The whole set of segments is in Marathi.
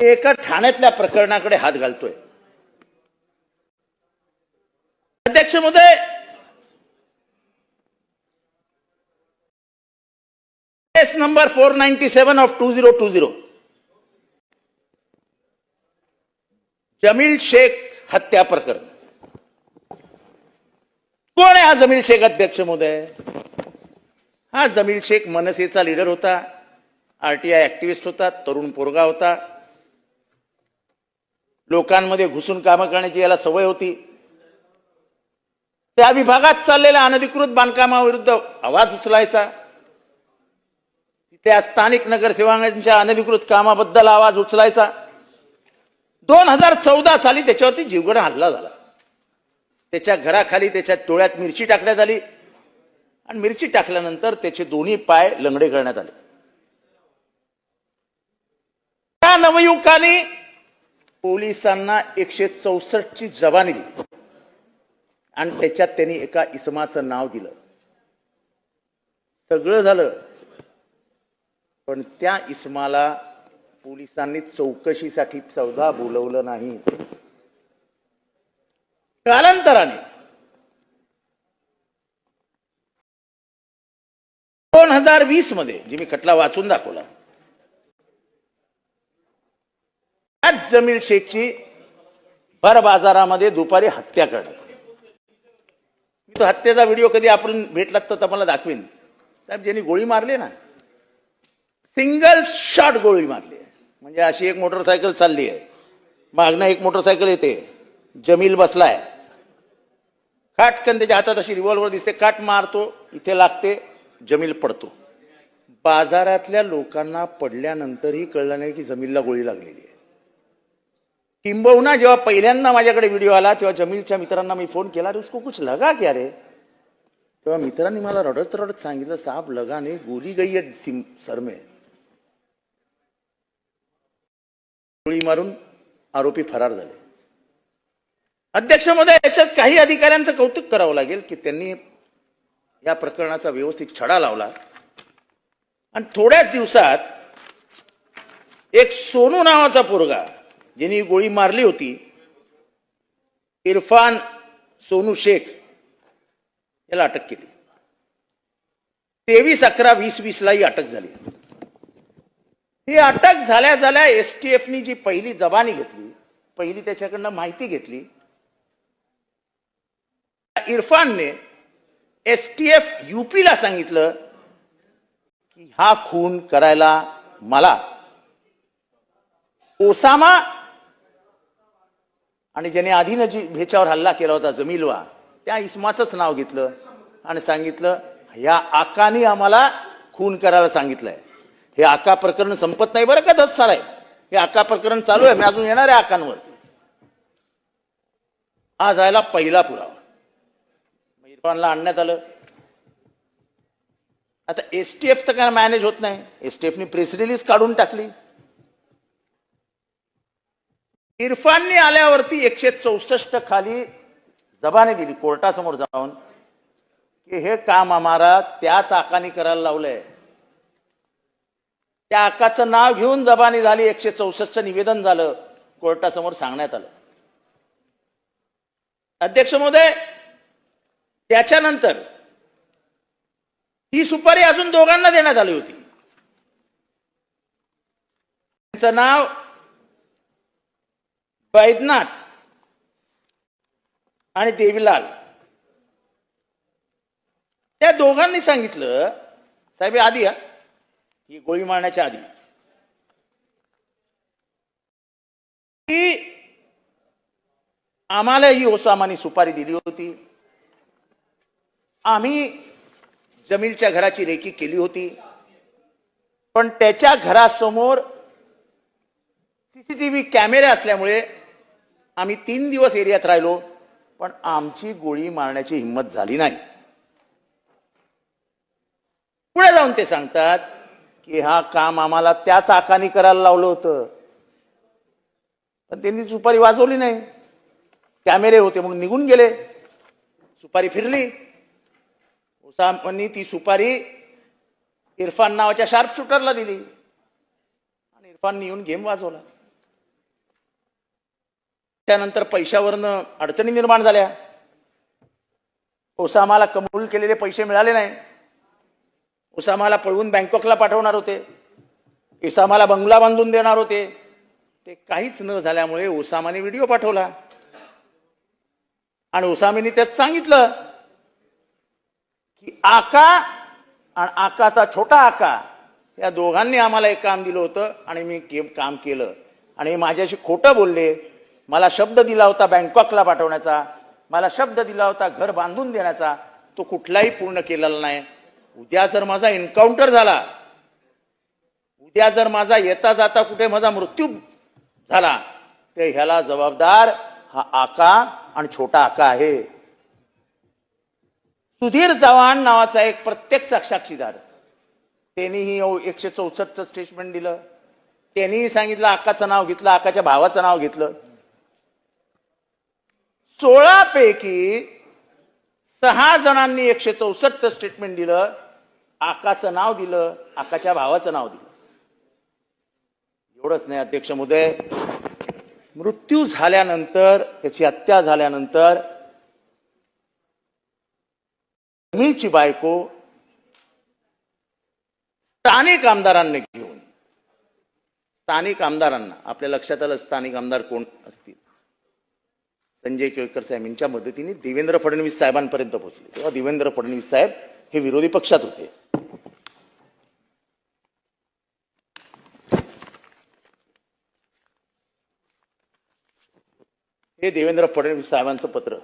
एका ठाण्यातल्या प्रकरणाकडे हात घालतोय. अध्यक्ष महोदय case number four ninety seven of two zero two zero. Jamil Sheikh हत्या प्रकरण. कोण आहे हा जमील शेख अध्यक्ष महोदय हा जमील शेख मनसेचा लीडर होता. आरटीआय ऍक्टिव्हिस्ट होता तरुण पोरगा होता. लोकांमध्ये घुसून कामं करण्याची याला सवय होती. त्या विभागात चाललेल्या अनधिकृत बांधकामाविरुद्ध आवाज उचलायचा. त्या स्थानिक नगरसेवकांच्या अनधिकृत कामाबद्दल आवाज उचलायचा. दोन हजार चौदा साली त्याच्यावरती जीवघेणा हल्ला झाला. त्याच्या घराखाली त्याच्या डोळ्यात मिरची टाकण्यात आली. आणि मिरची टाकल्यानंतर त्याचे दोन्ही पाय लंगडे करण्यात आले. त्या नवयुवकांनी पोलिसांना एकशे चौसष्ट ची जबानी दिली. आणि त्याच्यात त्यांनी एका इसमाचं नाव दिलं. सगळं झालं. पण त्या इसमाला पोलिसांनी चौकशीसाठी चौदा बोलवलं नाही. कालांतराने. दोन हजार वीसमध्ये जे मी खटला वाचून दाखवला त्याच जमील शेखची भर बाजारामध्ये दुपारी हत्या करणं. मी तो हत्येचा व्हिडिओ कधी आपण भेटलात तर तुम्हाला दाखवीन. साहेब ज्यांनी गोळी मारली ना सिंगल शॉट गोळी मारली. आहे. म्हणजे अशी एक मोटरसायकल चालली आहे. मागणं एक मोटरसायकल येते. जमील बसलाय. काटकन त्याच्या हातात अशी रिव्हॉल्वर दिसते. काट मारतो इथे लागते जमील पडतो. बाजारातल्या लोकांना पडल्यानंतरही कळलं नाही की जमीलला गोळी लागलेली आहे. किंबहुना जेव्हा पहिल्यांदा माझ्याकडे व्हिडिओ आला तेव्हा जमीलच्या मित्रांना मी फोन केला अरे उसको कुछ लगा क्या रे? तेव्हा मित्रांनी मला रडत रडत सांगितलं साहब लगाने गोली गई सिम सरमे गोळी मारून आरोपी फरार झाले. अध्यक्ष महोदय याच्यात काही अधिकाऱ्यांचं कौतुक करावं लागेल की त्यांनी या प्रकरणाचा व्यवस्थित छडा लावला. आणि थोड्याच दिवसात एक सोनू नावाचा पोरगा ज्यांनी गोळी मारली होती इरफान सोनू शेख याला अटक केली. तेवीस अकरा वीस वीस लाही अटक झाली. ही अटक झाल्या झाल्या एसटीएफनी जी पहिली जबानी घेतली पहिली त्याच्याकडनं माहिती घेतली इरफानने एसटीएफ युपीला सांगितलं की हा खून करायला मला ओसामा आणि ज्याने आधीनं जी ह्याच्यावर हल्ला केला होता जमीलवा त्या इस्माचंच नाव घेतलं आणि सांगितलं ह्या आकाने आम्हाला खून करायला सांगितलंय. हे आका प्रकरण संपत नाही बरं का दस साल आहे. हे आका प्रकरण चालू आहे मी अजून येणार आहे आकांवर. आज आयला पहिला पुरावा. इरफानला आणण्यात आलं. आता एसटीएफ तर काय मॅनेज होत नाही. एसटीएफनी प्रेस रिलीज काढून टाकली. इरफानने आल्यावरती एकशे चौसष्ट खाली जबाने दिली कोर्टासमोर जाऊन की हे काम आम्हाला त्याच चाकाने करायला लावलंय. त्या आकाचं नाव घेऊन जबानी झाली एकशे चौसष्टचं निवेदन झालं कोर्टासमोर सांगण्यात आलं. अध्यक्ष महोदय त्याच्यानंतर ही सुपारी अजून दोघांना देण्यात आली होती. त्यांचं नाव वैद्यनाथ आणि देवीलाल. त्या दोघांनी सांगितलं साहेब आधी या. ही गोळी मारण्याच्या आधी. की आम्हाला ही ओसामानी सुपारी दिली होती. आम्ही जमीलच्या घराची रेकी केली होती. पण त्याच्या घरासमोर सीसीटीव्ही कॅमेरे असल्यामुळे आम्ही तीन दिवस एरियात राहिलो पण आमची गोळी मारण्याची हिंमत झाली नाही. पुढे जाऊन ते सांगतात की हा काम आम्हाला त्याच आकानी करायला लावलं होतं. पण त्यांनी सुपारी वाजवली नाही. कॅमेरे होते म्हणून निघून गेले. सुपारी फिरली. ओसामांनी ती सुपारी इरफान नावाच्या शार्प शूटरला दिली. आणि इरफानने येऊन गेम वाजवला. त्यानंतर पैशावरनं अडचणी निर्माण झाल्या. ओसामाला कबूल केलेले पैसे मिळाले नाही. ओसामाला पळवून बँकॉकला पाठवणार होते. ओसामाला बंगला बांधून देणार होते. ते काहीच न झाल्यामुळे ओसामाने व्हिडिओ पाठवला. आणि ओसामीने त्यात सांगितलं की आका आणि आकाचा छोटा आका या दोघांनी आम्हाला एक काम दिलं होतं आणि मी के- काम केलं. आणि माझ्याशी खोटं बोलले. मला शब्द दिला होता बँकॉकला पाठवण्याचा मला शब्द दिला होता घर बांधून देण्याचा तो कुठलाही पूर्ण केलेला नाही. उद्या जर माझा एन्काउंटर झाला उद्या जर माझा येता जाता कुठे माझा मृत्यू झाला तर ह्याला जबाबदार हा आका आणि छोटा आका आहे. सुधीर चव्हाण नावाचा एक प्रत्यक्ष साक्षीदार त्यांनीही एकशे चौसष्टचं स्टेटमेंट दिलं. त्यांनीही सांगितलं आकाचं नाव घेतलं आकाच्या भावाचं नाव घेतलं. सोळा पैकी सहा जणांनी एकशे चौसष्ट स्टेटमेंट दिलं आकाचं नाव दिलं आकाच्या भावाचं नाव दिलं. एवढंच नाही अध्यक्ष महोदय. मृत्यू झाल्यानंतर त्याची हत्या झाल्यानंतर जमीलची बायको स्थानिक आमदारांनी घेऊन स्थानिक आमदारांना आपल्या लक्षात आलं स्थानिक आमदार कोण असतील? संजय केळकर साहेब यांच्या मदतीने देवेंद्र फडणवीस साहेबांपर्यंत पोहोचले. तेव्हा देवेंद्र फडणवीस साहेब हे विरोधी पक्षात होते. हे देवेंद्र फडणवीस साहेबांचं पत्र.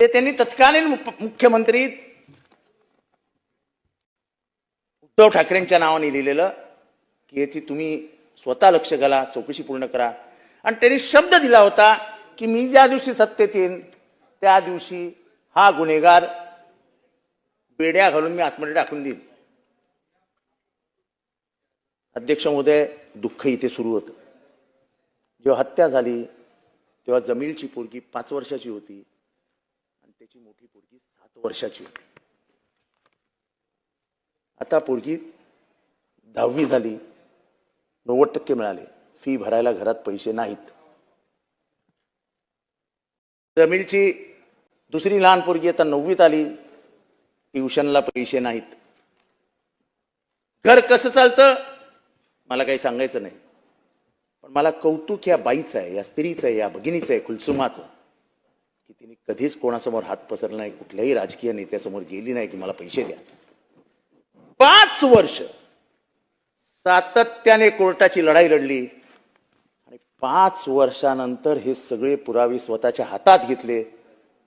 ते त्यांनी तत्कालीन मुख्यमंत्री उद्धव ठाकरेंच्या नावाने लिहिलेलं की याची तुम्ही स्वतः लक्ष घाला चौकशी पूर्ण करा. आणि त्यांनी शब्द दिला होता की मी ज्या दिवशी सत्तेत येईन त्या दिवशी हा गुन्हेगार बेड्या घालून मी आतमध्ये टाकून देईन. अध्यक्ष महोदय दुःख इथे सुरू होतं. जेव्हा हत्या झाली तेव्हा जमीलची पोरगी पाच वर्षाची होती आणि त्याची मोठी पोरगी सात वर्षाची होती. आता पोरगी दहावी झाली नव्वद टक्के मिळाले. फी भरायला घरात पैसे नाहीत. जमीलची दुसरी लहान पोरगी आता नववीत आली ट्युशनला पैसे नाहीत. घर कसं चालतं? मला काही सांगायचं नाही. पण मला कौतुक या बाईचं आहे या स्त्रीचं आहे या भगिनीचं आहे कुलसुमाचं. की तिने कधीच कोणासमोर हात पसरला नाही कुठल्याही राजकीय नेत्यासमोर गेली नाही की मला पैसे द्या. पाच वर्ष सातत्याने कोर्टाची लढाई लढली. पाच वर्षानंतर हे सगळे पुरावे स्वतःच्या हातात घेतले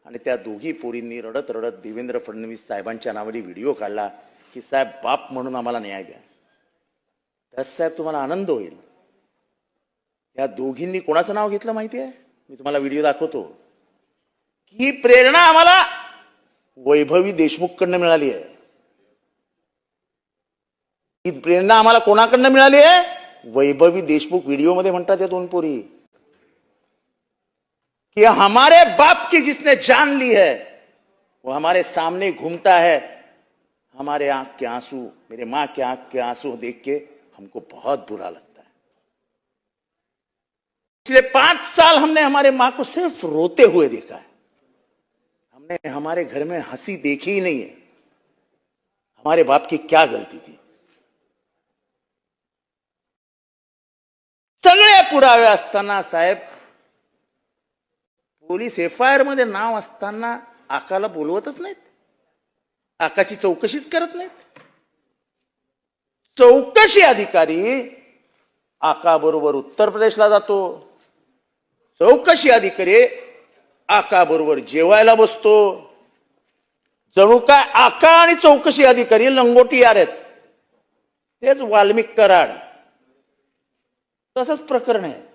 आणि त्या दोघी पोरींनी रडत रडत देवेंद्र फडणवीस साहेबांच्या नावाने व्हिडिओ काढला की साहेब बाप म्हणून आम्हाला न्याय द्या. त्यास साहेब तुम्हाला आनंद होईल. या दोघींनी कोणाचं नाव घेतलं माहिती आहे? मी तुम्हाला व्हिडिओ दाखवतो. ही प्रेरणा आम्हाला वैभवी देशमुखकडनं मिळाली आहे. ही प्रेरणा आम्हाला कोणाकडनं मिळाली आहे? वैभवी देशमुख व्हिडिओमध्ये म्हणतात या दोन पोरी कि हमारे बाप की जिसने जान ली है, वो हमारे सामने घूमता है। हमारे आँख के आँसू, मेरे माँ के आँख के आँसू देख के हमको बहुत बुरा लगता है। पिछले पाँच साल हमने हमारे माँ को सिर्फ़ रोते हुए देखा है। हमने हमारे घर में हँसी देखी ही नहीं है। हमारे बाप की क्या गलती थी? सगळे पुरावे असताना साहेब पोलीस एफ आय आरमध्ये नाव असताना आकाला बोलवतच नाहीत. आकाशी चौकशीच करत नाहीत. चौकशी अधिकारी आका बरोबर उत्तर प्रदेशला जातो. चौकशी अधिकारी आका बरोबर जेवायला बसतो. जणू काय आका आणि चौकशी अधिकारी लंगोटी यार आहेत. तेच वाल्मिक कराड. तसंच प्रकरण आहे.